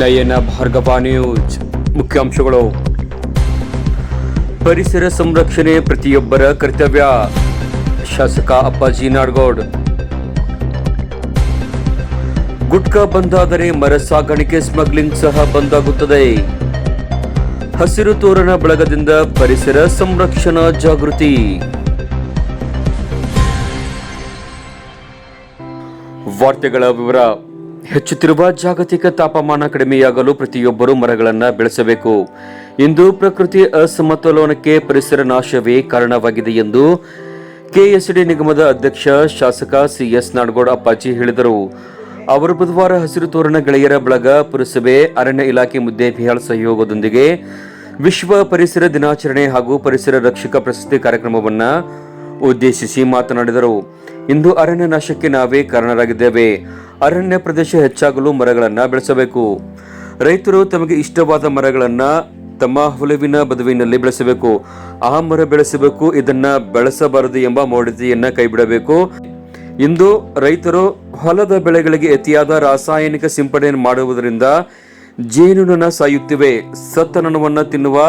ನಯನ Bhargava news ಮುಖ್ಯಾಂಶಗಳು. ಪರಿಸರ ಸಂರಕ್ಷಣೆ ಪ್ರತಿಯೊಬ್ಬರ ಕರ್ತವ್ಯ. ಶಾಸಕ ಅಪ್ಪಾಜಿ ನಾಡಗೌಡ್. ಗುಟ್ಕಾ ಬಂದಾದರೆ ಮರ ಸಾಗಾಣಿಕೆ ಸ್ಮಗ್ಲಿಂಗ್ ಸಹ ಬಂದಾಗುತ್ತದೆ. ಹಸಿರು ತೋರಣ ಬಳಗದಿಂದ ಪರಿಸರ ಸಂರಕ್ಷಣಾ ಜಾಗೃತಿ. ವಾರ್ತೆಗಳ ವಿವರ. ಹೆಚ್ಚುತ್ತಿರುವ ಜಾಗತಿಕ ತಾಪಮಾನ ಕಡಿಮೆಯಾಗಲು ಪ್ರತಿಯೊಬ್ಬರೂ ಮರಗಳನ್ನು ಬೆಳೆಸಬೇಕು. ಇಂದು ಪ್ರಕೃತಿ ಅಸಮತೋಲನಕ್ಕೆ ಪರಿಸರ ನಾಶವೇ ಕಾರಣವಾಗಿದೆ ಎಂದು ಕೆಎಸ್ಡಿ ನಿಗಮದ ಅಧ್ಯಕ್ಷ, ಶಾಸಕ ಸಿಎಸ್ ನಾಡಗೌಡ ಅಪ್ಪಾಜಿ ಹೇಳಿದರು. ಅವರು ಬುಧವಾರ ಹಸಿರು ತೋರಣ ಗೆಳೆಯರ ಬಳಗ ಪುರಸಭೆ, ಅರಣ್ಯ ಇಲಾಖೆ ಮುದ್ದೇಬಿಹಾಳ ಸಹಯೋಗದೊಂದಿಗೆ ವಿಶ್ವ ಪರಿಸರ ದಿನಾಚರಣೆ ಹಾಗೂ ಪರಿಸರ ರಕ್ಷಕ ಪ್ರಶಸ್ತಿ ಕಾರ್ಯಕ್ರಮವನ್ನು ಉದ್ದೇಶಿಸಿ ಮಾತನಾಡಿದರು. ಇಂದು ಅರಣ್ಯ ನಾಶಕ್ಕೆ ನಾವೇ ಕಾರಣರಾಗಿದ್ದೇವೆ. ಅರಣ್ಯ ಪ್ರದೇಶ ಹೆಚ್ಚಾಗಲು ಮರಗಳನ್ನು ಬೆಳೆಸಬೇಕು. ರೈತರು ತಮಗೆ ಇಷ್ಟವಾದ ಮರಗಳನ್ನ ತಮ್ಮ ಹೊಲವಿನ ಬದುವಿನಲ್ಲಿ ಬೆಳೆಸಬೇಕು. ಆ ಮರ ಬೆಳೆಸಬೇಕು, ಇದನ್ನ ಬೆಳೆಸಬಾರದು ಎಂಬ ಮೌಢ್ಯತೆಯನ್ನ ಕೈಬಿಡಬೇಕು. ಇಂದು ರೈತರು ಹೊಲದ ಬೆಳೆಗಳಿಗೆ ಅತಿಯಾದ ರಾಸಾಯನಿಕ ಸಿಂಪಡಣೆ ಮಾಡುವುದರಿಂದ ಜೇನುನೊಣ ಸಾಯುತ್ತಿವೆ. ಸತ್ತ ನೊಣವನ್ನ ತಿನ್ನುವ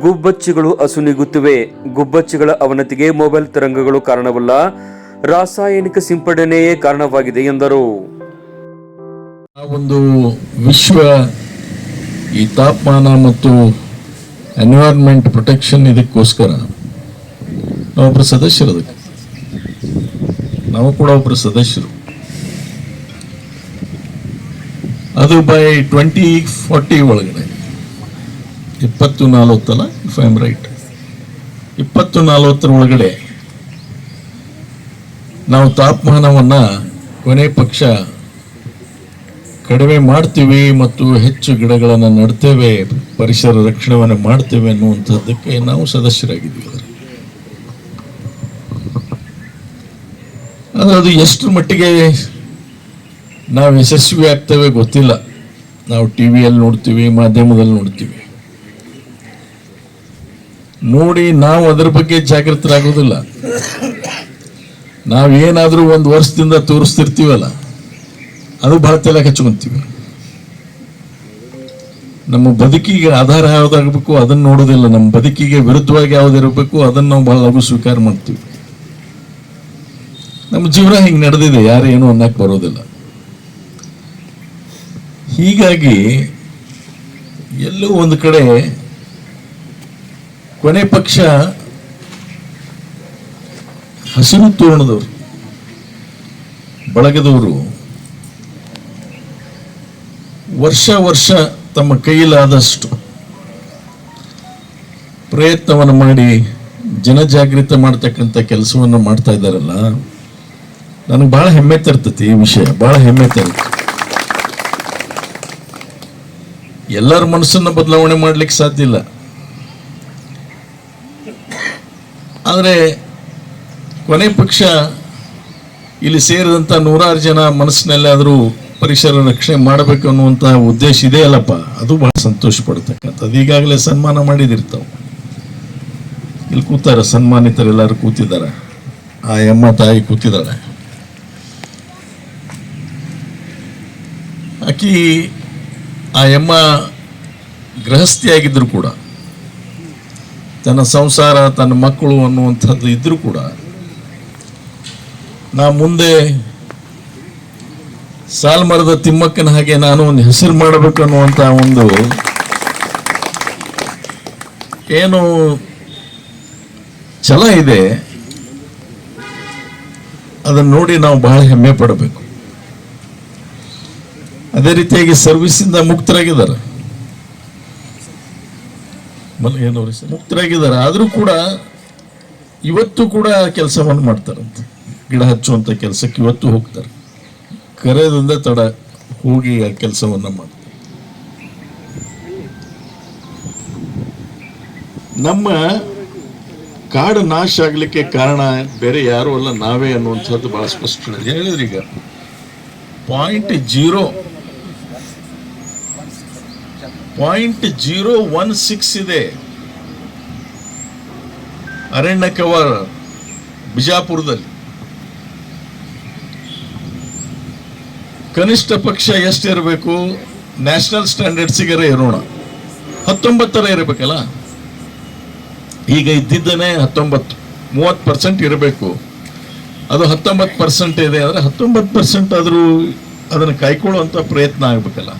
ಗುಬ್ಬಚ್ಚಿಗಳು ಅಸುನಿಗುತ್ತಿವೆ ಗುಬ್ಬಚ್ಚಿಗಳ ಅವನತಿಗೆ ಮೊಬೈಲ್ ತರಂಗಗಳು ಕಾರಣವಲ್ಲ. ರಾಸಾಯನಿಕ ಸಿಂಪಡಣೆಯೇ ಕಾರಣವಾಗಿದೆ ಎಂದರು. ಒಂದು ವಿಶ್ವ ಈ ತಾಪಮಾನ ಮತ್ತು ಎನ್ವಿರಾನ್ಮೆಂಟ್ ಪ್ರೊಟೆಕ್ಷನ್ ಇದಕ್ಕೋಸ್ಕರ ನಾವೊಬ್ಬರು ಸದಸ್ಯರು ಅದಕ್ಕೆ. ನಾವು ಕೂಡ ಒಬ್ಬರು ಸದಸ್ಯರು. ಅದು ಬೈ ಟ್ವೆಂಟಿ ಫಾರ್ಟಿ ಒಳಗಡೆ. ಇಪ್ಪತ್ತು ನಲವತ್ತಲ್ಲ ಇಫ್ ಐ ಆಮ್ ರೈಟ್ ಇಪ್ಪತ್ತು ನಾಲ್ವತ್ತರ ಒಳಗಡೆ ನಾವು ತಾಪಮಾನವನ್ನು ಕೊನೆ ಪಕ್ಷ ಕಡಿಮೆ ಮಾಡ್ತೀವಿ ಮತ್ತು ಹೆಚ್ಚು ಗಿಡಗಳನ್ನು ನೆಡ್ತೇವೆ, ಪರಿಸರ ರಕ್ಷಣೆಯನ್ನು ಮಾಡ್ತೇವೆ ಅನ್ನುವಂಥದ್ದಕ್ಕೆ ನಾವು ಸದಸ್ಯರಾಗಿದ್ದೀವಿ ಅದರ ಅದು ಎಷ್ಟು ಮಟ್ಟಿಗೆ ನಾವು ಯಶಸ್ವಿ ಆಗ್ತೇವೆ ಗೊತ್ತಿಲ್ಲ. ನಾವು ಟಿ ವಿಯಲ್ಲಿ ನೋಡ್ತೀವಿ, ಮಾಧ್ಯಮದಲ್ಲಿ ನೋಡ್ತೀವಿ. ನೋಡಿ ನಾವು ಅದರ ಬಗ್ಗೆ ಜಾಗೃತರಾಗೋದಿಲ್ಲ. ನಾವೇನಾದರೂ ಒಂದು ವರ್ಷದಿಂದ ತೋರಿಸ್ತಿರ್ತೀವಲ್ಲ, ಅದು ಬಹಳ ತಲೆ ಹಚ್ಕೊಂತೀವಿ ನಮ್ಮ ಬದುಕಿಗೆ ಆಧಾರ ಯಾವುದಾಗಬೇಕು, ಅದನ್ನು ನೋಡೋದಿಲ್ಲ. ನಮ್ಮ ಬದುಕಿಗೆ ವಿರುದ್ಧವಾಗಿ ಯಾವುದಿರಬೇಕು, ಅದನ್ನು ನಾವು ಬಹಳ ಲಘು ಸ್ವೀಕಾರ ಮಾಡ್ತೀವಿ. ನಮ್ಮ ಜೀವನ ಹಿಂಗೆ ನಡೆದಿದೆ, ಯಾರು ಏನು ಅನ್ನಕ್ಕೆ ಬರೋದಿಲ್ಲ. ಹೀಗಾಗಿ ಎಲ್ಲೋ ಒಂದು ಕಡೆ ಕೊನೆ ಪಕ್ಷ ಹಸಿರು ತೋರಣದವರು, ಬಳಗದವರು ವರ್ಷ ವರ್ಷ ತಮ್ಮ ಕೈಲಾದಷ್ಟು ಪ್ರಯತ್ನವನ್ನು ಮಾಡಿ ಜನಜಾಗೃತಿ ಮಾಡ್ತಕ್ಕಂಥ ಕೆಲಸವನ್ನು ಮಾಡ್ತಾ ಇದ್ದಾರಲ್ಲ, ನನಗೆ ಭಾಳ ಹೆಮ್ಮೆ ತರ್ತತಿ ಈ ವಿಷಯ, ಭಾಳ ಹೆಮ್ಮೆ ತರುತ್ತೆ. ಎಲ್ಲರ ಮನಸ್ಸನ್ನು ಬದಲಾವಣೆ ಮಾಡ್ಲಿಕ್ಕೆ ಸಾಧ್ಯ ಇಲ್ಲ. ಆದರೆ ಕೊನೆ ಪಕ್ಷ ಇಲ್ಲಿ ಸೇರಿದಂಥ ನೂರಾರು ಜನ ಮನಸ್ಸಿನಲ್ಲಾದರೂ ಪರಿಸರ ರಕ್ಷಣೆ ಮಾಡಬೇಕು ಅನ್ನುವಂಥ ಉದ್ದೇಶ ಇದೆ ಅಲ್ಲಪ್ಪ ಅದು ಬಹಳ ಸಂತೋಷ ಪಡ್ತಕ್ಕಂಥದ್ದು ಈಗಾಗಲೇ ಸನ್ಮಾನ ಮಾಡಿದಿರ್ತಾವೆ. ಇಲ್ಲಿ ಕೂತಾರ ಸನ್ಮಾನಿತರೆಲ್ಲರೂ ಕೂತಿದ್ದಾರೆ ಆ ಎಮ್ಮ ತಾಯಿ ಕೂತಿದ್ದಾಳೆ ಆಕಿ ಆ ಎಮ್ಮ ಗೃಹಸ್ಥಿಯಾಗಿದ್ದರೂ ಕೂಡ, ತನ್ನ ಸಂಸಾರ, ತನ್ನ ಮಕ್ಕಳು ಅನ್ನುವಂಥದ್ದು ಇದ್ದರೂ ಕೂಡ ನಾ ಮುಂದೆ ಸಾಲ್ಮರದ ತಿಮ್ಮಕ್ಕನ ಹಾಗೆ ನಾನು ಒಂದು ಹೆಸರು ಮಾಡಬೇಕು ಅನ್ನುವಂಥ ಒಂದು ಏನು ಛಲ ಇದೆ, ಅದನ್ನು ನೋಡಿ ನಾವು ಬಹಳ ಹೆಮ್ಮೆ ಪಡಬೇಕು. ಅದೇ ರೀತಿಯಾಗಿ ಸರ್ವಿಸಿಂದ ಮುಕ್ತರಾಗಿದ್ದಾರೆ? ಮುಕ್ತರಾಗಿದ್ದಾರೆ. ಆದರೂ ಕೂಡ ಇವತ್ತು ಕೂಡ ಕೆಲಸವನ್ನು ಮಾಡ್ತಾರಂತೆ. ಗಿಡ ಹಚ್ಚುವಂಥ ಕೆಲಸಕ್ಕೆ ಇವತ್ತು ಹೋಗ್ತಾರೆ. ಕರೆದಿಂದ ತಡ ಹೋಗಿ ಆ ಕೆಲಸವನ್ನು ಮಾಡ್ತಾರೆ. ನಮ್ಮ ಕಾಡು ನಾಶ ಆಗಲಿಕ್ಕೆ ಕಾರಣ ಬೇರೆ ಯಾರು ಅಲ್ಲ, ನಾವೇ ಅನ್ನುವಂಥದ್ದು ಭಾಳ ಸ್ಪಷ್ಟ ಹೇಳಿದ್ರಿ ಈಗ? Point zero point zero one six ಇದೆ. ಅರಣ್ಯ ಕವರ್ ಬಿಜಾಪುರದಲ್ಲಿ. ಕನಿಷ್ಠ ಪಕ್ಷ ಎಷ್ಟಿರಬೇಕು? ನ್ಯಾಷನಲ್ ಸ್ಟ್ಯಾಂಡರ್ಡ್ಸಿಗರೇ ಇರೋಣ. ಹತ್ತೊಂಬತ್ತರ ಇರಬೇಕಲ್ಲ? ಈಗ ಇದ್ದಿದ್ದನೇ ಹತ್ತೊಂಬತ್ತು, ಮೂವತ್ತು ಪರ್ಸೆಂಟ್ ಇರಬೇಕು. ಅದು ಹತ್ತೊಂಬತ್ತು ಪರ್ಸೆಂಟ್ ಇದೆ ಅಂದರೆ ಹತ್ತೊಂಬತ್ತು ಪರ್ಸೆಂಟ್ ಆದರೂ ಅದನ್ನು ಕಾಯ್ಕೊಳ್ಳುವಂಥ ಪ್ರಯತ್ನ ಆಗಬೇಕಲ್ಲ.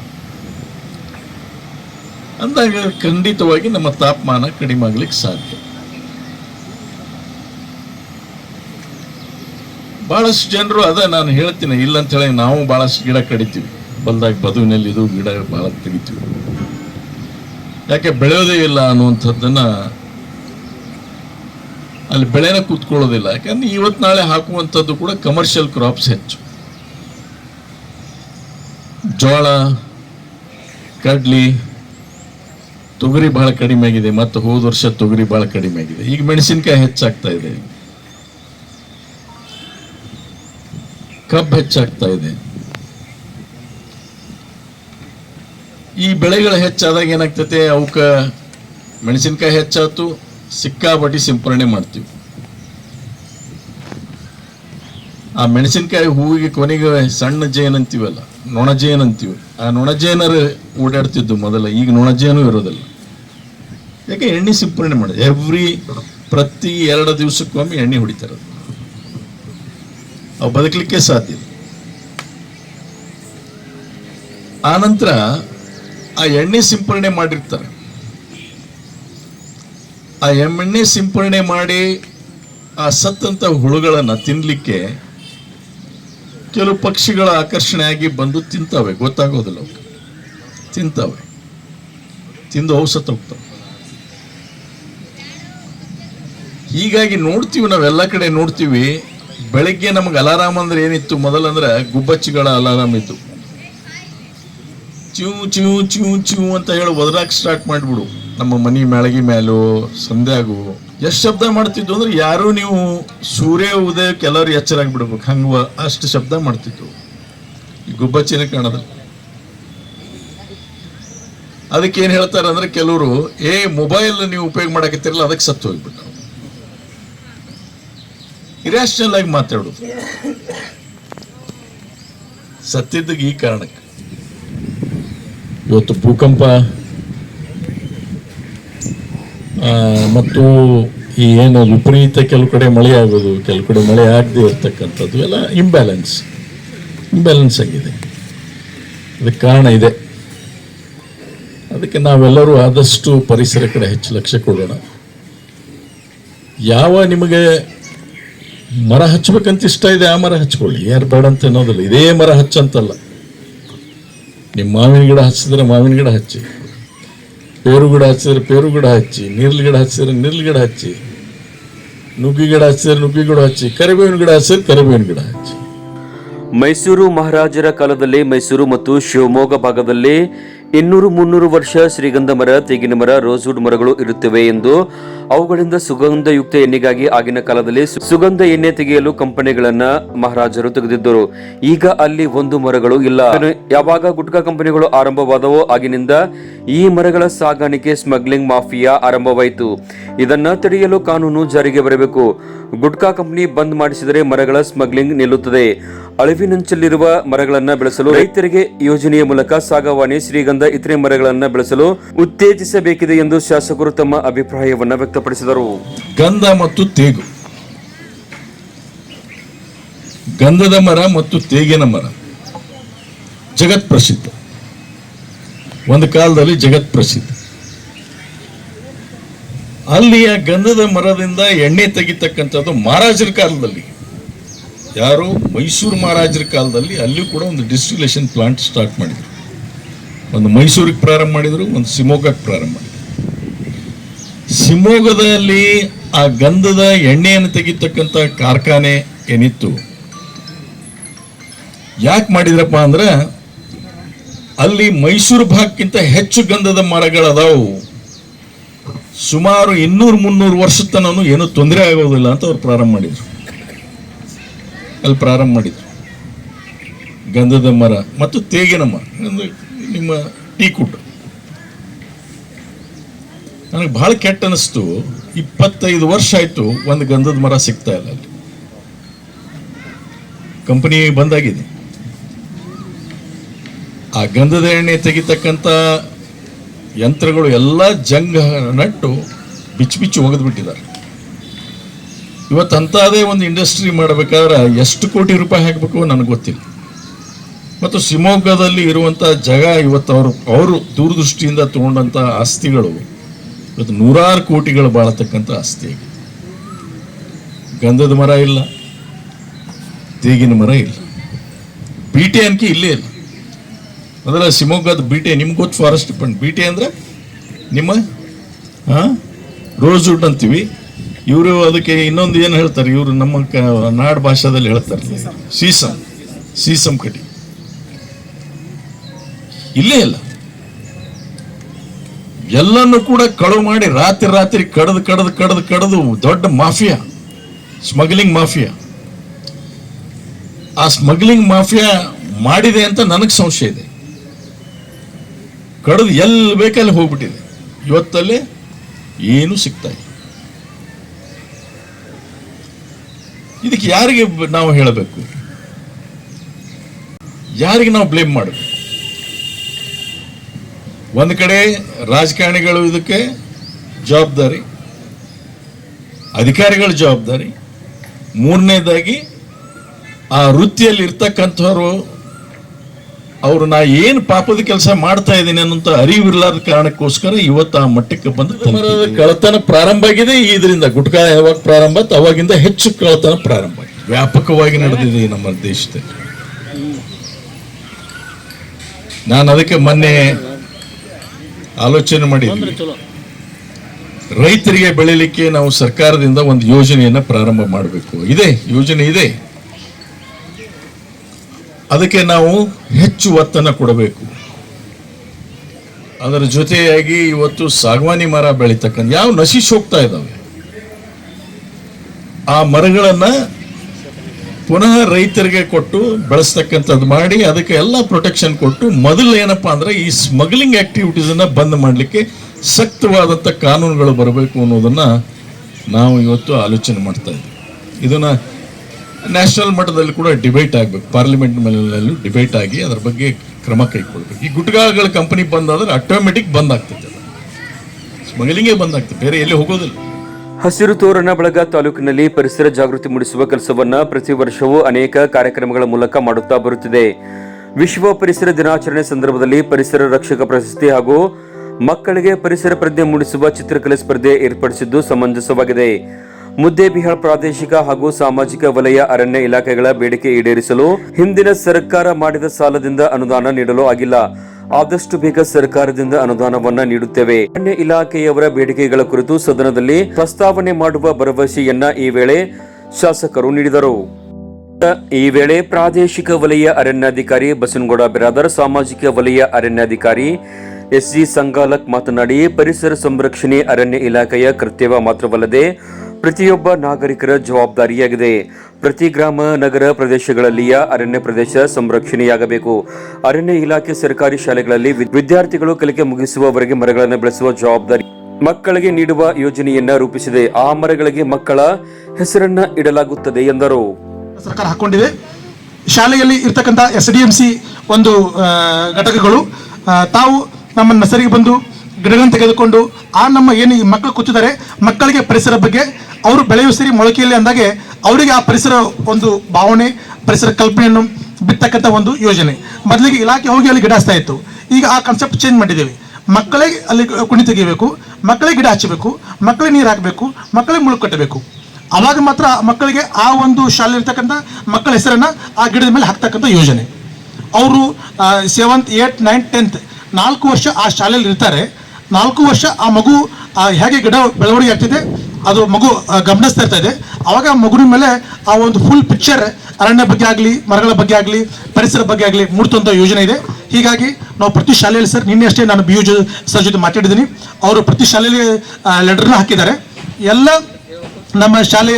ಅಂದಾಗ ಖಂಡಿತವಾಗಿ ನಮ್ಮ ತಾಪಮಾನ ಕಡಿಮೆ ಆಗ್ಲಿಕ್ಕೆ ಸಾಧ್ಯ. ಬಹಳಷ್ಟು ಜನರು ಅದ ನಾನು ಹೇಳ್ತೀನಿ ಇಲ್ಲ ಅಂತ ಹೇಳಿ ನಾವು ಭಾಳಷ್ಟು ಗಿಡ ಕಡಿತೀವಿ. ಬಲ್ದಾಗ ಬದುವಿನಲ್ಲಿ ಇದು ಗಿಡ ಭಾಳ ತೆಗಿತೀವಿ. ಯಾಕೆ ಬೆಳೆಯೋದೇ ಇಲ್ಲ ಅನ್ನುವಂಥದ್ದನ್ನ ಅಲ್ಲಿ ಬೆಳೆನ ಕೂತ್ಕೊಳ್ಳೋದಿಲ್ಲ. ಯಾಕಂದ್ರೆ ಇವತ್ತು ನಾಳೆ ಹಾಕುವಂಥದ್ದು ಕೂಡ ಕಮರ್ಷಿಯಲ್ ಕ್ರಾಪ್ಸ್ ಹೆಚ್ಚು. ಜೋಳ, ಕಡ್ಲಿ, ತೊಗರಿ ಭಾಳ ಕಡಿಮೆ ಆಗಿದೆ. ಮತ್ತು ಹೋದ ವರ್ಷ ತೊಗರಿ ಭಾಳ ಕಡಿಮೆ ಆಗಿದೆ. ಈಗ ಮೆಣಸಿನಕಾಯಿ ಹೆಚ್ಚಾಗ್ತಾ ಇದೆ. ಕಬ್ಬು ಹೆಚ್ಚಾಗ್ತಾ ಇದೆ. ಈ ಬೆಳೆಗಳು ಹೆಚ್ಚಾದಾಗ ಏನಾಗ್ತೈತೆ? ಅವಕ್ಕೆ ಮೆಣಸಿನ್ಕಾಯಿ ಹೆಚ್ಚಾತು ಸಿಕ್ಕಾಪಟ್ಟಿ ಸಿಂಪರಣೆ ಮಾಡ್ತೀವಿ. ಆ ಮೆಣಸಿನಕಾಯಿ ಹೂವಿಗೆ ಕೊನೆಗೆ ಸಣ್ಣ ಜೇನ್ ಅಂತೀವಲ್ಲ, ನೊಣಜೇನ್ ಅಂತೀವಿ. ಆ ನೊಣಜೇನರು ಓಡಾಡ್ತಿದ್ದು ಮೊದಲ, ಈಗ ನೊಣಜೇನು ಇರೋದಿಲ್ಲ. ಯಾಕೆ ಎಣ್ಣೆ ಸಿಂಪರಣೆ ಮಾಡೋದು? ಎವ್ರಿ ಪ್ರತಿ ಎರಡು ದಿವಸಕ್ಕೊಮ್ಮೆ ಎಣ್ಣೆ ಹೊಡಿತಾರೆ ಅವು ಬದುಕಲಿಕ್ಕೆ ಸಾಧ್ಯ. ಆನಂತರ ಆ ಎಣ್ಣೆ ಸಿಂಪರಣೆ ಮಾಡಿರ್ತಾರೆ. ಆ ಎಣ್ಣೆ ಸಿಂಪರಣೆ ಮಾಡಿ ಆ ಸತ್ತಂತ ಹುಳುಗಳನ್ನು ತಿನ್ನಲಿಕ್ಕೆ ಕೆಲವು ಪಕ್ಷಿಗಳ ಆಕರ್ಷಣೆ ಆಗಿ ಬಂದು ತಿಂತವೆ. ಗೊತ್ತಾಗೋದಿಲ್ಲ ಅವಕ್ಕೆ ತಿಂತವೆ. ತಿಂದು ಔಷಧ ಹೋಗ್ತವೆ ಹೀಗಾಗಿ ನೋಡ್ತೀವಿ, ನಾವೆಲ್ಲ ಕಡೆ ನೋಡ್ತೀವಿ ಬೆಳಗ್ಗೆ ನಮ್ಗೆ ಅಲಾರಾಮ್ ಅಂದ್ರೆ ಏನಿತ್ತು? ಮೊದಲಂದ್ರೆ ಗುಬ್ಬಚ್ಚಿಗಳ ಅಲಾರಾಮ್ ಇತ್ತು. ಚ್ಯೂ ಚ್ಯೂ ಚ್ಯೂ ಚ್ಯೂ ಅಂತ ಹೇಳಿ ಒದರಾಕ್ ಸ್ಟಾರ್ಟ್ ಮಾಡಿಬಿಡು. ನಮ್ಮ ಮನೆ ಮ್ಯಾಳಗಿ ಮ್ಯಾಲೋ, ಸಂಧ್ಯಾಗು, ಎಷ್ಟು ಶಬ್ದ ಮಾಡ್ತಿದ್ವು ಅಂದ್ರೆ ಯಾರು ನೀವು ಸೂರ್ಯ ಉದಯಕ್ಕೆ ಎಲ್ಲರೂ ಎಚ್ಚರ ಬಿಡ್ಬೇಕು ಹಂಗ ಅಷ್ಟು ಶಬ್ದ ಮಾಡ್ತಿದ್ವು ಈ ಗುಬ್ಬಚ್ಚಿನ ಕಾಣದ. ಅದಕ್ಕೆ ಏನು ಹೇಳ್ತಾರೆ ಅಂದ್ರೆ ಕೆಲವರು, ಏ ಮೊಬೈಲ್ ನೀವು ಉಪಯೋಗ ಮಾಡಕತ್ತಿರಲ್ಲ, ಅದಕ್ಕೆ ಸತ್ತು ಹೋಗ್ಬಿಟ್ಟು ಇರಾಷನಲ್ ಆಗಿ ಮಾತಾಡೋದು ಸತ್ತಿದ್ದಕ್ಕೆ ಈ ಕಾರಣಕ್ಕೆ. ಇವತ್ತು ಭೂಕಂಪ ಮತ್ತು ಈ ಏನು ವಿಪರೀತ ಕೆಲವು ಕಡೆ ಮಳೆ ಆಗೋದು, ಕೆಲವು ಕಡೆ ಮಳೆ ಆಗದೆ ಇರ್ತಕ್ಕಂಥದ್ದು, ಎಲ್ಲ ಇಂಬ್ಯಾಲೆನ್ಸ್ ಇಂಬ್ಯಾಲೆನ್ಸ್ ಆಗಿದೆ. ಅದಕ್ಕೆ ಕಾರಣ ಇದೆ. ಅದಕ್ಕೆ ನಾವೆಲ್ಲರೂ ಆದಷ್ಟು ಪರಿಸರ ಕಡೆ ಹೆಚ್ಚು ಲಕ್ಷ್ಯ ಕೊಡೋಣ. ಯಾವ ನಿಮಗೆ ಮರ ಹಚ್ಚಬೇಕಂತ ಇಷ್ಟ ಇದೆ, ಆ ಮರ ಹಚ್ಕೊಳ್ಳಿ. ಯಾರು ಬೇಡ ಅಂತ ಅನ್ನೋದಿಲ್ಲ. ಇದೇ ಮರ ಹಚ್ಚಂತಲ್ಲ. ನಿಮ್ಮ ಮಾವಿನ ಗಿಡ ಹಚ್ಚಿದ್ರೆ ಮಾವಿನ ಗಿಡ ಹಚ್ಚಿ. ಪೇರು ಗಿಡ ಹಚ್ಚಿದ್ರೆ ಪೇರು ಗಿಡ ಹಚ್ಚಿ. ನೀರ್ಲಿ ಗಿಡ ಹಚ್ಚಿದ್ರೆ ನೀರ್ಲಿ ಗಿಡ ಹಚ್ಚಿ. ನುಗ್ಗಿ ಗಿಡ ಹಚ್ಚಿದ್ರೆ ನುಗ್ಗಿ ಗಿಡ ಹಚ್ಚಿ. ಕರಿಬೇವಿನ ಗಿಡ ಹಚ್ಚಿದ್ರೆ ಕರಿಬೇವಿನ ಗಿಡ ಹಚ್ಚಿ. ಮೈಸೂರು ಮಹಾರಾಜರ ಕಾಲದಲ್ಲಿ ಮೈಸೂರು ಮತ್ತು ಶಿವಮೊಗ್ಗ ಭಾಗದಲ್ಲಿ ಇನ್ನೂರು ಮುನ್ನೂರು ವರ್ಷ ಶ್ರೀಗಂಧ ಮರ, ತೆಂಗಿನ ಮರ, ರೋಸ್ವುಡ್ ಮರಗಳು ಇರುತ್ತವೆ ಎಂದು ಅವುಗಳಿಂದ ಸುಗಂಧಯುಕ್ತ ಎಣ್ಣೆಗಾಗಿ ಆಗಿನ ಕಾಲದಲ್ಲಿ ಸುಗಂಧ ಎಣ್ಣೆ ತೆಗೆಯಲು ಕಂಪನಿಗಳನ್ನ ಮಹಾರಾಜರು ತೆಗೆದಿದ್ದರು. ಈಗ ಅಲ್ಲಿ ಒಂದು ಮರಗಳು ಇಲ್ಲ. ಯಾವಾಗ ಗುಟ್ಕಾ ಕಂಪನಿಗಳು ಆರಂಭವಾದವೋ ಆಗಿನಿಂದ ಈ ಮರಗಳ ಸಾಗಾಣಿಕೆ ಸ್ಮಗ್ಲಿಂಗ್ ಮಾಫಿಯಾ ಆರಂಭವಾಯಿತು. ಇದನ್ನ ತಡೆಯಲು ಕಾನೂನು ಜಾರಿಗೆ ಬರಬೇಕು. ಗುಟ್ಕಾ ಕಂಪನಿ ಬಂದ್ ಮಾಡಿಸಿದರೆ ಮರಗಳ ಸ್ಮಗ್ಲಿಂಗ್ ನಿಲ್ಲುತ್ತದೆ. ಅಳಿವಿನಂಚಲ್ಲಿರುವ ಮರಗಳನ್ನು ಬೆಳೆಸಲು ರೈತರಿಗೆ ಯೋಜನೆಯ ಮೂಲಕ ಸಾಗವಾಣಿ ಶ್ರೀಗಂಧ ಇತರೆ ಮರಗಳನ್ನು ಬೆಳೆಸಲು ಉತ್ತೇಜಿಸಬೇಕಿದೆ ಎಂದು ಶಾಸಕರು ತಮ್ಮ ಅಭಿಪ್ರಾಯವನ್ನು ವ್ಯಕ್ತಪಡಿಸಿದರು. ಗಂಧ ಮತ್ತು ತೇಗು. ಗಂಧದ ಮರ ಮತ್ತು ತೇಗಿನ ಮರ. ಜಗತ್ ಪ್ರಸಿದ್ಧ ಒಂದು ಕಾಲದಲ್ಲಿ ಜಗತ್ ಪ್ರಸಿದ್ಧ ಅಲ್ಲಿಯ ಗಂಧದ ಮರದಿಂದ ಎಣ್ಣೆ ತೆಗಿತಕ್ಕಂಥದ್ದು ಮಹಾರಾಜರ ಕಾಲದಲ್ಲಿ. ಯಾರು? ಮೈಸೂರು ಮಹಾರಾಜರ ಕಾಲದಲ್ಲಿ ಅಲ್ಲಿ ಕೂಡ ಒಂದು ಡಿಸ್ಟಿಲೇಷನ್ ಪ್ಲಾಂಟ್ ಸ್ಟಾರ್ಟ್ ಮಾಡಿದರು. ಒಂದು ಮೈಸೂರಿಗೆ ಪ್ರಾರಂಭ ಮಾಡಿದರು, ಒಂದು ಶಿವಮೊಗ್ಗಕ್ಕೆ ಪ್ರಾರಂಭ ಮಾಡಿದ್ರು. ಶಿವಮೊಗ್ಗದಲ್ಲಿ ಆ ಗಂಧದ ಎಣ್ಣೆಯನ್ನು ತೆಗಿತಕ್ಕಂಥ ಕಾರ್ಖಾನೆ ಏನಿತ್ತು? ಯಾಕೆ ಮಾಡಿದ್ರಪ್ಪ ಅಂದ್ರೆ, ಅಲ್ಲಿ ಮೈಸೂರು ಭಾಗಕ್ಕಿಂತ ಹೆಚ್ಚು ಗಂಧದ ಮರಗಳದಾವು. ಸುಮಾರು ಇನ್ನೂರು ಮುನ್ನೂರು ವರ್ಷದ ತನೂ ಏನೂ ತೊಂದರೆ ಆಗೋದಿಲ್ಲ ಅಂತ ಅವ್ರು ಪ್ರಾರಂಭ ಮಾಡಿದ್ರು. ಅಲ್ಲಿ ಪ್ರಾರಂಭ ಮಾಡಿದ್ರು. ಗಂಧದ ಮರ ಮತ್ತು ತೇಗಿನ ಮರ ನಿಮ್ಮ ಟೀ ಟೀಕುಟ್ ನನಗೆ ಬಹಳ ಕೆಟ್ಟ ಅನಿಸ್ತು. ಇಪ್ಪತ್ತೈದು ವರ್ಷ ಆಯಿತು ಒಂದು ಗಂಧದ ಮರ ಸಿಗ್ತಾ ಇಲ್ಲ ಅಲ್ಲಿ. ಕಂಪನಿ ಬಂದಾಗಿದೆ. ಆ ಗಂಧದ ಎಣ್ಣೆ ತೆಗಿತಕ್ಕಂಥ ಯಂತ್ರಗಳು ಎಲ್ಲ ಜಂಗ ನಟ್ಟು ಬಿಚ್ಚಿ ಬಿಚ್ಚಿ ಒಗೆದು ಬಿಟ್ಟಿದ್ದಾರೆ. ಇವತ್ತು ಅಂಥದೇ ಒಂದು ಇಂಡಸ್ಟ್ರಿ ಮಾಡಬೇಕಾದ್ರೆ ಎಷ್ಟು ಕೋಟಿ ರೂಪಾಯಿ ಹಾಕಬೇಕು ನನಗೆ ಗೊತ್ತಿಲ್ಲ. ಮತ್ತು ಶಿವಮೊಗ್ಗದಲ್ಲಿ ಇರುವಂಥ ಜಾಗ ಇವತ್ತು ಅವರು ಅವರು ದೂರದೃಷ್ಟಿಯಿಂದ ತಗೊಂಡಂಥ ಆಸ್ತಿಗಳು ಇವತ್ತು ನೂರಾರು ಕೋಟಿಗಳು ಬಾಳತಕ್ಕಂಥ ಆಸ್ತಿ ಗಂಧದ ಮರ ಇಲ್ಲ, ತೇಗಿನ ಮರ ಇಲ್ಲ ಬೀಟೆ ಅನ್ಕೆ ಇಲ್ಲೇ ಇಲ್ಲ. ಅದರ ಶಿವಮೊಗ್ಗದ ಬೀಟೆ ನಿಮ್ಗೆ ಗೊತ್ತು ಫಾರೆಸ್ಟ್ ಡಿಪಾರ್ಟ್ ಬೀಟೆ ಅಂದ್ರೆ ನಿಮ್ಮ ರೋಸ್ ವುಡ್ ಅಂತೀವಿ. ಇವರು ಅದಕ್ಕೆ ಇನ್ನೊಂದು ಏನು ಹೇಳ್ತಾರೆ, ಇವರು ನಮ್ಮ ನಾಡ ಭಾಷಾದಲ್ಲಿ ಹೇಳ್ತಾರೆ. ಸೀಸಮ್ ಸೀಸಮ್ ಕಟಿ ಇಲ್ಲೇ ಇಲ್ಲ. ಎಲ್ಲನ್ನು ಕೂಡ ಕಳುವು ಮಾಡಿ ರಾತ್ರಿ ರಾತ್ರಿ ಕಡದು ಕಡದು ಕಡದು ಕಡದು ದೊಡ್ಡ ಮಾಫಿಯಾ. Smuggling mafia. ಆ ಸ್ಮಗ್ಲಿಂಗ್ ಮಾಫಿಯಾ ಮಾಡಿದೆ ಅಂತ ನನಗೆ ಸಂಶಯ ಇದೆ. ಕಡದು ಎಲ್ಲಿ ಬೇಕಲ್ಲಿ ಹೋಗ್ಬಿಟ್ಟಿದೆ. ಇವತ್ತಲ್ಲಿ ಏನು ಸಿಗ್ತಾ ಇಲ್ಲ. ಇದಕ್ಕೆ ಯಾರಿಗೆ ನಾವು ಹೇಳಬೇಕು? ಯಾರಿಗೆ ನಾವು ಬ್ಲೇಮ್ ಮಾಡಬೇಕು? ಒಂದು ಕಡೆ ರಾಜಕಾರಣಿಗಳು ಇದಕ್ಕೆ ಜವಾಬ್ದಾರಿ, ಅಧಿಕಾರಿಗಳ ಜವಾಬ್ದಾರಿ. ಮೂರನೇದಾಗಿ ಆ ವೃತ್ತಿಯಲ್ಲಿ ಇರ್ತಕ್ಕಂಥವ್ರು ಅವರು ನಾ ಏನು ಪಾಪದ ಕೆಲಸ ಮಾಡ್ತಾ ಇದ್ದೀನಿ ಅನ್ನೋಂಥ ಅರಿವಿರ್ಲಾರ್ದ ಕಾರಣಕ್ಕೋಸ್ಕರ ಇವತ್ತು ಆ ಮಟ್ಟಕ್ಕೆ ಬಂದು ಕಳತನ ಕಳ್ಳತನ ಪ್ರಾರಂಭ ಆಗಿದೆ. ಇದರಿಂದ ಗುಟ್ಕಾ ಯಾವಾಗ ಪ್ರಾರಂಭ ಆಯ್ತು? ಅವಾಗಿಂದ ಹೆಚ್ಚು ಕಳತನ ಪ್ರಾರಂಭ ಆಗಿದೆ ವ್ಯಾಪಕವಾಗಿ ನಡೆದಿದೆ ನಮ್ಮ ದೇಶದಲ್ಲಿ. ನಾನು ಅದಕ್ಕೆ ಮೊನ್ನೆ ಆಲೋಚನೆ ಮಾಡಿದ್ವಿ. ರೈತರಿಗೆ ಬೆಳಿಲಿಕ್ಕೆ ನಾವು ಸರ್ಕಾರದಿಂದ ಒಂದು ಯೋಜನೆಯನ್ನು ಪ್ರಾರಂಭ ಮಾಡಬೇಕು. ಇದೆ ಯೋಜನೆ ಇದೆ. ಅದಕ್ಕೆ ನಾವು ಹೆಚ್ಚು ಒತ್ತನ್ನು ಕೊಡಬೇಕು. ಅದರ ಜೊತೆಯಾಗಿ ಇವತ್ತು ಸಾಗವಾನಿ ಮರ ಬೆಳೀತಕ್ಕಂಥ ಯಾವ ನಶಿಸಿ ಹೋಗ್ತಾ ಇದ್ದಾವೆ. ಆ ಮರಗಳನ್ನು ಪುನಃ ರೈತರಿಗೆ ಕೊಟ್ಟು ಬೆಳೆಸ್ತಕ್ಕಂಥದ್ದು ಮಾಡಿ ಅದಕ್ಕೆ ಎಲ್ಲ ಪ್ರೊಟೆಕ್ಷನ್ ಕೊಟ್ಟು ಮೊದಲು ಏನಪ್ಪಾ ಅಂದ್ರೆ ಈ ಸ್ಮಗ್ಲಿಂಗ್ ಆಕ್ಟಿವಿಟೀಸ್ ಅನ್ನ ಬಂದ್ ಮಾಡಲಿಕ್ಕೆ ಸಕ್ತವಾದಂಥ ಕಾನೂನುಗಳು ಬರಬೇಕು ಅನ್ನೋದನ್ನ ನಾವು ಇವತ್ತು ಆಲೋಚನೆ ಮಾಡ್ತಾ ಇದ್ದೀವಿ. ಇದನ್ನ ನ್ಯಾಷನಲ್ ಮಟ್ಟದಲ್ಲಿ ಕೂಡ ಡಿಬೇಟ್ ಆಗಬೇಕು. ಪಾರ್ಲಿಮೆಂಟ್ ಮನೆಯಲ್ಲೂ ಡಿಬೇಟ್ ಆಗಿ ಅದರ ಬಗ್ಗೆ ಕ್ರಮ ಕೈಗೊಳ್ಬೇಕು. ಈ ಗುಟ್ಕಾಗಳ ಕಂಪನಿ ಬಂದಾದ್ರೆ ಆಟೋಮೆಟಿಕ್ ಬಂದ್ ಆಗ್ತದೆ ಸ್ಮಗ್ಲಿಂಗೇ ಬಂದ್ ಆಗ್ತದೆ. ಬೇರೆ ಎಲ್ಲಿ ಹೋಗೋದಿಲ್ಲ. ಹಸಿರು ತೋರಣ ಬಳಗ ತಾಲೂಕಿನಲ್ಲಿ ಪರಿಸರ ಜಾಗೃತಿ ಮೂಡಿಸುವ ಕೆಲಸವನ್ನ ಪ್ರತಿ ವರ್ಷವೂ ಅನೇಕ ಕಾರ್ಯಕ್ರಮಗಳ ಮೂಲಕ ಮಾಡುತ್ತಾ ಬರುತ್ತಿದೆ. ವಿಶ್ವ ಪರಿಸರ ದಿನಾಚರಣೆ ಸಂದರ್ಭದಲ್ಲಿ ಪರಿಸರ ರಕ್ಷಕ ಪ್ರಶಸ್ತಿ ಹಾಗೂ ಮಕ್ಕಳಿಗೆ ಪರಿಸರ ಪ್ರಜ್ಞೆ ಮೂಡಿಸುವ ಚಿತ್ರಕಲೆ ಸ್ಪರ್ಧೆ ಏರ್ಪಡಿಸಿದ್ದು ಸಮಂಜಸವಾಗಿದೆ. ಮುದ್ದೇಬಿಹಾಳ್ ಪ್ರಾದೇಶಿಕ ಹಾಗೂ ಸಾಮಾಜಿಕ ವಲಯ ಅರಣ್ಯ ಇಲಾಖೆಗಳ ಬೇಡಿಕೆ ಈಡೇರಿಸಲು ಹಿಂದಿನ ಸರ್ಕಾರ ಮಾಡಿದ ಸಾಲದಿಂದ ಅನುದಾನ ನೀಡಲು ಆಗಿಲ್ಲ. ಆದಷ್ಟು ಬೇಗ ಸರ್ಕಾರದಿಂದ ಅನುದಾನವನ್ನ ನೀಡುತ್ತೇವೆ. ಅರಣ್ಯ ಇಲಾಖೆಯವರ ಬೇಡಿಕೆಗಳ ಕುರಿತು ಸದನದಲ್ಲಿ ಪ್ರಸ್ತಾವನೆ ಮಾಡುವ ಭರವಸೆಯನ್ನ ಈ ವೇಳೆ ಶಾಸಕರು ನೀಡಿದರು. ಈ ವೇಳೆ ಪ್ರಾದೇಶಿಕ ವಲಯ ಅರಣ್ಯಾಧಿಕಾರಿ ಬಸನಗೌಡ ಬಿರಾದರ್, ಸಾಮಾಜಿಕ ವಲಯ ಅರಣ್ಯಾಧಿಕಾರಿ ಎಸ್ಜಿ ಸಂಗಾಲಕ್ ಮಾತನಾಡಿ, ಪರಿಸರ ಸಂರಕ್ಷಣೆ ಅರಣ್ಯ ಇಲಾಖೆಯ ಕರ್ತವ್ಯ ಮಾತ್ರವಲ್ಲದೆ ಪ್ರತಿಯೊಬ್ಬ ನಾಗರಿಕರ ಜವಾಬ್ದಾರಿಯಾಗಿದೆ. ಪ್ರತಿ ಗ್ರಾಮ, ನಗರ ಪ್ರದೇಶಗಳಲ್ಲಿಯ ಅರಣ್ಯ ಪ್ರದೇಶ ಸಂರಕ್ಷಣೆಯಾಗಬೇಕು. ಅರಣ್ಯ ಇಲಾಖೆ ಸರ್ಕಾರಿ ಶಾಲೆಗಳಲ್ಲಿ ವಿದ್- ವಿದ್ಯಾರ್ಥಿಗಳು ಕಲಿಕೆ ಮುಗಿಸುವವರೆಗೆ ಮರಗಳನ್ನು ಬೆಳೆಸುವ ಜವಾಬ್ದಾರಿ ಮಕ್ಕಳಿಗೆ ನೀಡುವ ಯೋಜನೆಯನ್ನ ರೂಪಿಸಿದೆ. ಆ ಮರಗಳಿಗೆ ಮಕ್ಕಳ ಹೆಸರನ್ನ ಇಡಲಾಗುತ್ತದೆ ಎಂದರು. ಸರ್ಕಾರ ಹಾಕೊಂಡಿದೆ. ಶಾಲೆಯಲ್ಲಿ ಇರ್ತಕ್ಕಂಥ ಎಸ್ ಡಿ ಎಂ ಸಿ ಒಂದು ಘಟಕಗಳು ತಾವು ನಮ್ಮ ನರ್ಸರಿಗೆ ಬಂದು ಗಿಡಗಳನ್ನು ತೆಗೆದುಕೊಂಡು, ಆ ನಮ್ಮ ಏನು ಮಕ್ಕಳು ಕೂತಿದ್ದಾರೆ, ಮಕ್ಕಳಿಗೆ ಪರಿಸರ ಬಗ್ಗೆ ಅವರು ಬೆಳೆಯುವ ಸರಿ ಮೊಳಕೆಯಲ್ಲಿ ಅಂದಾಗೆ ಅವರಿಗೆ ಆ ಪರಿಸರ ಒಂದು ಭಾವನೆ, ಪರಿಸರ ಕಲ್ಪನೆಯನ್ನು ಬಿತ್ತಕ್ಕಂಥ ಒಂದು ಯೋಜನೆ. ಮೊದಲಿಗೆ ಇಲಾಖೆ ಹೋಗಿ ಅಲ್ಲಿ ಗಿಡ ಹಚ್ತಾ ಇತ್ತು. ಈಗ ಆ ಕಾನ್ಸೆಪ್ಟ್ ಚೇಂಜ್ ಮಾಡಿದ್ದೇವೆ. ಮಕ್ಕಳಿಗೆ ಅಲ್ಲಿ ಕುಣಿ ತೆಗಿಬೇಕು ಮಕ್ಕಳಿಗೆ ಗಿಡ ಹಚ್ಚಬೇಕು ಮಕ್ಕಳಿಗೆ ನೀರು ಹಾಕಬೇಕು ಮಕ್ಕಳಿಗೆ ಮುಳುಗು ಕಟ್ಟಬೇಕು. ಅವಾಗ ಮಾತ್ರ ಮಕ್ಕಳಿಗೆ ಆ ಒಂದು ಶಾಲೆ ಇರ್ತಕ್ಕಂಥ ಮಕ್ಕಳ ಹೆಸರನ್ನು ಆ ಗಿಡದ ಮೇಲೆ ಹಾಕ್ತಕ್ಕಂಥ ಯೋಜನೆ. ಅವರು ಸೆವೆಂತ್ ಏಟ್ ನೈನ್ತ್ ಟೆಂತ್ ನಾಲ್ಕು ವರ್ಷ ಆ ಶಾಲೆಯಲ್ಲಿ ಇರ್ತಾರೆ. ನಾಲ್ಕು ವರ್ಷ ಆ ಮಗು ಹೇಗೆ ಗಿಡ ಬೆಳವಣಿಗೆ ಆಗ್ತಿದೆ? ಅದು ಮಗು ಗಮನಿಸ್ತಾ ಇರ್ತಾ ಇದೆ. ಅವಾಗ ಆ ಮಗುವಿನ ಮೇಲೆ ಆ ಒಂದು ಫುಲ್ ಪಿಕ್ಚರ್ ಅರಣ್ಯ ಬಗ್ಗೆ ಆಗಲಿ, ಮರಗಳ ಬಗ್ಗೆ ಆಗಲಿ, ಪರಿಸರ ಬಗ್ಗೆ ಆಗಲಿ ಮೂಡ್ತಂಥ ಯೋಜನೆ ಇದೆ. ಹೀಗಾಗಿ ನಾವು ಪ್ರತಿ ಶಾಲೆಯಲ್ಲಿ ಸರ್, ನಿನ್ನೆ ಅಷ್ಟೇ ನಾನು ಬಿ ಯು ಸರ್ ಜೊತೆ ಮಾತಾಡಿದ್ದೀನಿ. ಅವರು ಪ್ರತಿ ಶಾಲೆಯಲ್ಲಿ ಲೆಟರ್ನ ಹಾಕಿದ್ದಾರೆ. ಎಲ್ಲ ನಮ್ಮ ಶಾಲೆ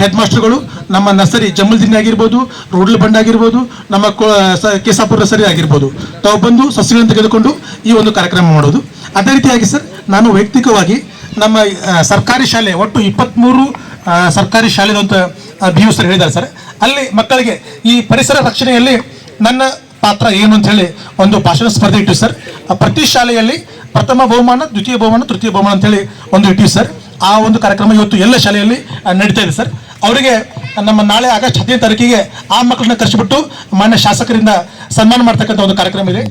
ಹೆಡ್ ಮಾಸ್ಟರ್ಗಳು ನಮ್ಮ ನರ್ಸರಿ ಜಮ್ಮಲ್ದಿನ್ನಿ ಆಗಿರ್ಬೋದು, ರೋಡ್ಲ ಬಂಡ್ ಆಗಿರ್ಬೋದು, ನಮ್ಮ ಕೇಸಾಪುರ ನರ್ಸರಿ ಆಗಿರ್ಬೋದು. ತಾವು ಬಂದು ಸಸ್ಯಗಳನ್ನು ತೆಗೆದುಕೊಂಡು ಈ ಒಂದು ಕಾರ್ಯಕ್ರಮ ಮಾಡೋದು. ಅದೇ ರೀತಿಯಾಗಿ ಸರ್, ನಾನು ವೈಯಕ್ತಿಕವಾಗಿ ನಮ್ಮ ಸರ್ಕಾರಿ ಶಾಲೆ, ಒಟ್ಟು ಇಪ್ಪತ್ತ್ಮೂರು ಸರ್ಕಾರಿ ಶಾಲೆ ಅಂತ ಬಿ ಯು ಸರ್ ಹೇಳಿದ್ದಾರೆ ಸರ್. ಅಲ್ಲಿ ಮಕ್ಕಳಿಗೆ ಈ ಪರಿಸರ ರಕ್ಷಣೆಯಲ್ಲಿ ನನ್ನ ಪಾತ್ರ ಏನು ಅಂತ ಹೇಳಿ ಒಂದು ಭಾಷಣ ಸ್ಪರ್ಧೆ ಇಟ್ಟಿವಿ ಸರ್. ಪ್ರತಿ ಶಾಲೆಯಲ್ಲಿ ಪ್ರಥಮ ಬಹುಮಾನ, ದ್ವಿತೀಯ ಬಹುಮಾನ, ತೃತೀಯ ಬಹುಮಾನ ಅಂತ ಹೇಳಿ ಒಂದು ಇಟ್ಟಿವಿ ಸರ್. ಆ ಒಂದು ಕಾರ್ಯಕ್ರಮ ಇವತ್ತು ಎಲ್ಲ ಶಾಲೆಯಲ್ಲಿ ನಡೀತಾ ಇದೆ ಸರ್. ಅವರಿಗೆ ನಮ್ಮ ನಾಳೆ ಆಗಸ್ಟ್ ಹದಿನೈದು ತಾರೀಕಿಗೆ ಆ ಮಕ್ಕಳನ್ನ ಕರೆಸಿಬಿಟ್ಟು ಮಾನ್ಯ ಶಾಸಕರಿಂದ ಸನ್ಮಾನ ಮಾಡ್ತಕ್ಕಂಥ ಒಂದು ಕಾರ್ಯಕ್ರಮ ಇದೆ.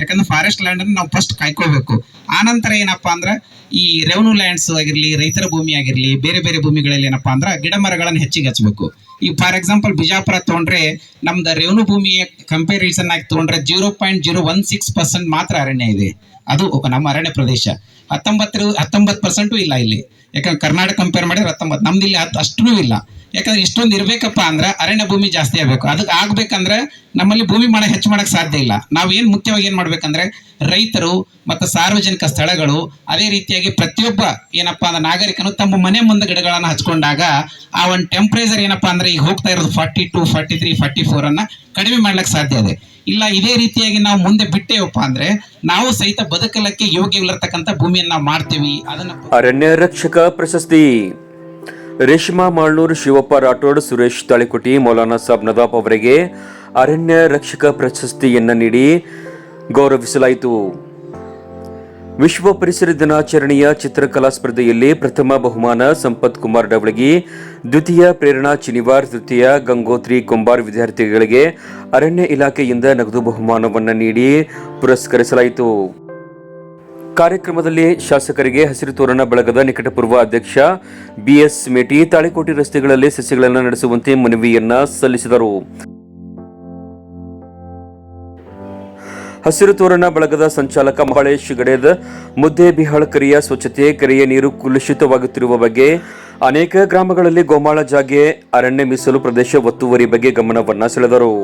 ಯಾಕಂದ್ರೆ ಫಾರೆಸ್ಟ್ ಲ್ಯಾಂಡ್ ಅನ್ನು ನಾವು ಫಸ್ಟ್ ಕಾಯ್ಕೋಬೇಕು ಆನಂತರ ಏನಪ್ಪಾ ಅಂದ್ರೆ ಈ ರೆವೆನ್ಯೂ ಲ್ಯಾಂಡ್ಸ್ ಆಗಿರ್ಲಿ ರೈತರ ಭೂಮಿ ಆಗಿರ್ಲಿ ಬೇರೆ ಬೇರೆ ಭೂಮಿಗಳಲ್ಲಿ ಏನಪ್ಪಾ ಅಂದ್ರೆ ಗಿಡ ಮರಗಳನ್ನು ಹೆಚ್ಚಿಗೆ ಹಚ್ಚಬೇಕು ಈ ಫಾರ್ ಎಕ್ಸಾಂಪಲ್ ಬಿಜಾಪುರ ತೊಗೊಂಡ್ರೆ ನಮ್ದು ರೆವೆನ್ಯೂ ಭೂಮಿಯ ಕಂಪ್ಯಾರಿಸನ್ ಆಗಿ ತೊಗೊಂಡ್ರೆ zero point zero one six percent ಮಾತ್ರ ಅರಣ್ಯ ಇದೆ. ಅದು ನಮ್ಮ ಅರಣ್ಯ ಪ್ರದೇಶ. ಹತ್ತೊಂಬತ್ತರ ಹತ್ತೊಂಬತ್ತು ಪರ್ಸೆಂಟು ಇಲ್ಲ ಇಲ್ಲಿ. ಯಾಕಂದ್ರೆ ಕರ್ನಾಟಕ ಕಂಪೇರ್ ಮಾಡಿದ್ರೆ ಹತ್ತೊಂಬತ್ತು ನಮ್ದು ಇಲ್ಲಿ ಅಷ್ಟೂ ಇಲ್ಲ. ಯಾಕಂದ್ರೆ ಇಷ್ಟೊಂದು ಇರ್ಬೇಕಪ್ಪ ಅಂದ್ರೆ ಅರಣ್ಯ ಭೂಮಿ ಜಾಸ್ತಿ ಆಗ್ಬೇಕು. ಅದಕ್ಕೆ ಆಗ್ಬೇಕಂದ್ರೆ ನಮ್ಮಲ್ಲಿ ಭೂಮಿ ಮಾಡ ಹೆಚ್ಚು ಮಾಡಕ್ ಸಾಧ್ಯ ಇಲ್ಲ. ನಾವು ಏನು ಮುಖ್ಯವಾಗಿ ಏನು ಮಾಡ್ಬೇಕಂದ್ರೆ ರೈತರು ಮತ್ತು ಸಾರ್ವಜನಿಕ ಸ್ಥಳಗಳು ಅದೇ ರೀತಿಯಾಗಿ ಪ್ರತಿಯೊಬ್ಬ ಏನಪ್ಪಾ ಅಂದ್ರೆ ನಾಗರಿಕನು ತಮ್ಮ ಮನೆ ಮುಂದೆ ಗಿಡಗಳನ್ನು ಹಚ್ಕೊಂಡಾಗ ಆ ಒಂದು ಟೆಂಪ್ರೇಚರ್ ಏನಪ್ಪಾ ಅಂದ್ರೆ ಈಗ ಹೋಗ್ತಾ ಇರೋದು forty two forty three forty four ಅನ್ನ ಕಡಿಮೆ ಮಾಡ್ಲಿಕ್ಕೆ ಸಾಧ್ಯ ಇದೆ. ಇಲ್ಲ, ಇದೇ ರೀತಿಯಾಗಿ ನಾವು ಮುಂದೆ ಬಿಟ್ಟೇವಪ್ಪ ಅಂದ್ರೆ ನಾವು ಸಹಿತ ಬದುಕಲಕ್ಕೆ ಯೋಗ್ಯವಿರತಕ್ಕಂಥ ಭೂಮಿಯನ್ನ ನಾವು ಮಾಡ್ತೀವಿ. ಅದನ್ನ ಅರಣ್ಯ ರಕ್ಷಕ ಪ್ರಶಸ್ತಿ. ರೇಷ್ಮಾ ಮಾಳ್ನೂರ್ ಶಿವಪ್ಪ ರಾಠೋಡ್, ಸುರೇಶ್ ತಾಳಿಕೋಟಿ, ಮೌಲಾನಾ ಸಾಬ್ ನದಾಬ್ ಅವರಿಗೆ ಅರಣ್ಯ ರಕ್ಷಕ ಪ್ರಶಸ್ತಿಯನ್ನು ನೀಡಿ ಗೌರವಿಸಲಾಯಿತು. ವಿಶ್ವ ಪರಿಸರ ದಿನಾಚರಣೆಯ ಚಿತ್ರಕಲಾ ಸ್ಪರ್ಧೆಯಲ್ಲಿ ಪ್ರಥಮ ಬಹುಮಾನ ಸಂಪತ್ ಕುಮಾರ್ ಡವಳಗಿ, ದ್ವಿತೀಯ ಪ್ರೇರಣಾ ಚಿನಿವಾರ್, ತೃತೀಯ ಗಂಗೋತ್ರಿ ಕುಂಬಾರ್ ವಿದ್ಯಾರ್ಥಿಗಳಿಗೆ ಅರಣ್ಯ ಇಲಾಖೆಯಿಂದ ನಗದು ಬಹುಮಾನವನ್ನು ನೀಡಿ ಪುರಸ್ಕರಿಸಲಾಯಿತು. ಕಾರ್ಯಕ್ರಮದಲ್ಲಿ ಶಾಸಕರಿಗೆ ಹಸಿರು ತೋರಣ ಬಳಗದ ನಿಕಟಪೂರ್ವ ಅಧ್ಯಕ್ಷ ಬಿಎಸ್ ಮೇಟಿ ತಾಳಿಕೋಟಿ ರಸ್ತೆಗಳಲ್ಲಿ ಸಸ್ಯಗಳನ್ನು ನಡೆಸುವಂತೆ ಮನವಿಯನ್ನ ಸಲ್ಲಿಸಿದರು. ಹಸಿರು ತೋರಣ ಬಳಗದ ಸಂಚಾಲಕ ಮಹಳೇಶ್ ಗಡೇದ್, ಮುದ್ದೆ ಬಿಹಾಳ ಕೆರೆಯ ಸ್ವಚ್ಛತೆ, ಕೆರೆಯ ನೀರು ಕುಲುಷಿತವಾಗುತ್ತಿರುವ ಬಗ್ಗೆ, ಅನೇಕ ಗ್ರಾಮಗಳಲ್ಲಿ ಗೋಮಾಳ ಜಾಗೆ ಅರಣ್ಯ ಮೀಸಲು ಪ್ರದೇಶ ಒತ್ತುವರಿ ಬಗ್ಗೆ ಗಮನವನ್ನು ಸೆಳೆದರು.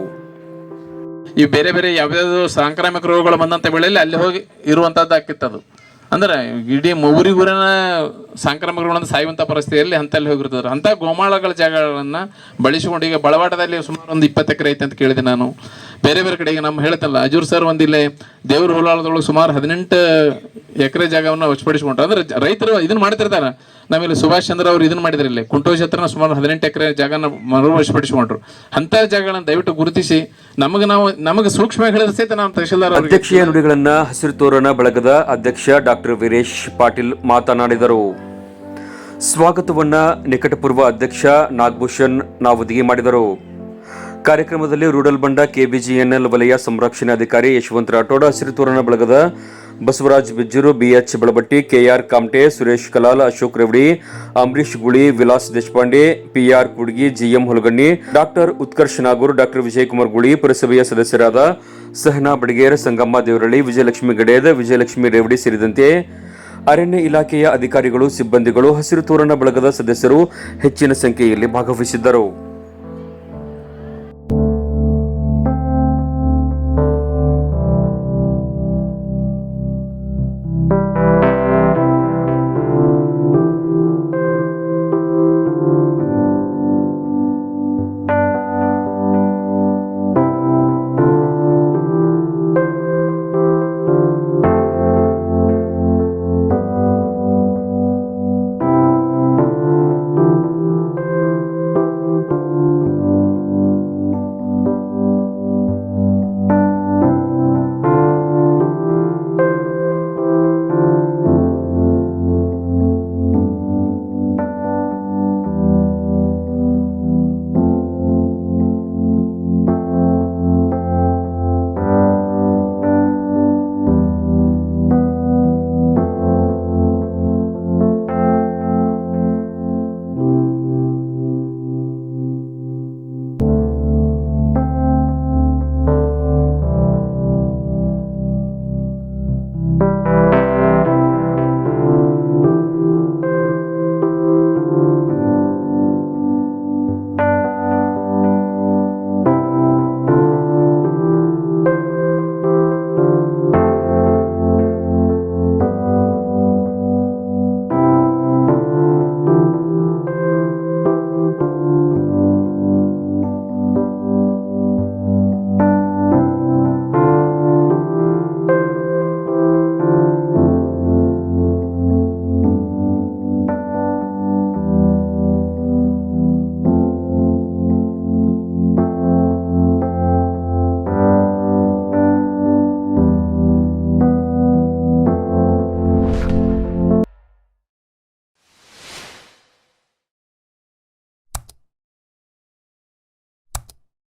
ಈ ಬೇರೆ ಬೇರೆ ಯಾವ್ಯಾವ್ದು ಸಾಂಕ್ರಾಮಿಕ ರೋಗಗಳು ಬಂದಂತ ವೇಳೆಯಲ್ಲಿ ಅಲ್ಲಿ ಹೋಗಿ ಇರುವಂತದ್ದು ಆಕಿತ್ತು ಅದು ಅಂದ್ರೆ ಇಡೀ ಊರಿಗೂರನ ಸಾಂಕ್ರಾಮಿಕ ರೋಗಗಳಿಂದ ಸಾಯುವಂತ ಪರಿಸ್ಥಿತಿಯಲ್ಲಿ ಅಂತಲ್ಲಿ ಹೋಗಿರ್ತದ್ರು ಅಂತ ಗೋಮಾಳಗಳ ಜಾಗಗಳನ್ನ ಬಳಸಿಕೊಂಡು ಈಗ ಬಳವಾಟದಲ್ಲಿ ಸುಮಾರು ಒಂದು ಇಪ್ಪತ್ತು ಎಕರೆ ಐತೆ ಅಂತ ಕೇಳಿದೆ ನಾನು. ಬೇರೆ ಬೇರೆ ಕಡೆಗೆ ನಮ್ಮ ಹೇಳ್ತಲ್ಲ ಅಜೂರ್ ಸರ್ ಒಂದಿಲ್ಲಿ ದೇವ್ರ ಹೊಲಾಳದೊಳಗೆ ಸುಮಾರು ಹದಿನೆಂಟು ಎಕರೆ ಜಾಗವನ್ನು ವಶಪಡಿಸಿಕೊಂಡ್ರು. ಅಂದ್ರೆ ರೈತರು ಇದನ್ನ ಮಾಡ್ತಿರ್ತಾರೆ. ನಮ್ಮಲ್ಲಿ ಸುಭಾಷ್ ಚಂದ್ರ ಅವರು ಇದನ್ನ ಮಾಡಿದ್ರು ಇಲ್ಲಿ. ಕುಂಟೋಜ್ ಹತ್ರನ ಸುಮಾರು ಹದಿನೆಂಟು ಎಕರೆ ಜಾಗನ ಮರು ವಶಪಡಿಸಿಕೊಂಡ್ರು. ಅಂತ ಜಾಗಗಳನ್ನ ದಯವಿಟ್ಟು ಗುರುತಿಸಿ. ನಮಗೆ ನಾವು ನಮಗೆ ಸೂಕ್ಷ್ಮ ಹೇಳಿದ್ರೆ ಸಹಿತ ನಾವು ತಹಶೀಲ್ದಾರ್ ಅಧ್ಯಕ್ಷೀಯ ನುಡಿಗಳನ್ನ ಹಸಿರು ತೋರಣ ಬಳಗದ ಅಧ್ಯಕ್ಷ ಡಾಕ್ಟರ್ ವೀರೇಶ್ ಪಾಟೀಲ್ ಮಾತನಾಡಿದರು. ಸ್ವಾಗತವನ್ನ ನಿಕಟಪೂರ್ವ ಅಧ್ಯಕ್ಷ ನಾಗಭೂಷಣ್ ನಾವುದಿಗೆ ಮಾಡಿದರು. ಕಾರ್ಯಕ್ರಮದಲ್ಲಿ ರೂಡಲ್ ಬಂಡ ಕೆಬಿಜಿಎನ್ಎಲ್ ವಲಯ ಸಂರಕ್ಷಣಾಧಿಕಾರಿ ಯಶವಂತ ರಾಠೋಡ, ಹಸಿರು ತೋರಣ ಬಳಗದ Basavaraj Bijjur, BH Balabatti, KR Kamte, Suresh Kalal, Ashok Revadi Ambarish Guli, Vilas Deshpande, PR Kudgi, GM Hulaganni, doctor Utkarsh Nagur, doctor Vijaykumar Guli, ಪುರಸಭೆಯ ಸದಸ್ಯರಾದ ಸಹನಾ ಬಡಗೇರ್, ಸಂಗಮ್ಮ ದೇವರಳ್ಳಿ, ವಿಜಯಲಕ್ಷ್ಮಿ ಗಡೇದ, ವಿಜಯಲಕ್ಷ್ಮಿ ರೇವಡಿ ಸೇರಿದಂತೆ ಅರಣ್ಯ ಇಲಾಖೆಯ ಅಧಿಕಾರಿಗಳು, ಸಿಬ್ಬಂದಿಗಳು, ಹಸಿರು ತೋರಣ ಬಳಗದ ಸದಸ್ಯರು ಹೆಚ್ಚಿನ ಸಂಖ್ಯೆಯಲ್ಲಿ ಭಾಗವಹಿಸಿದ್ದರು.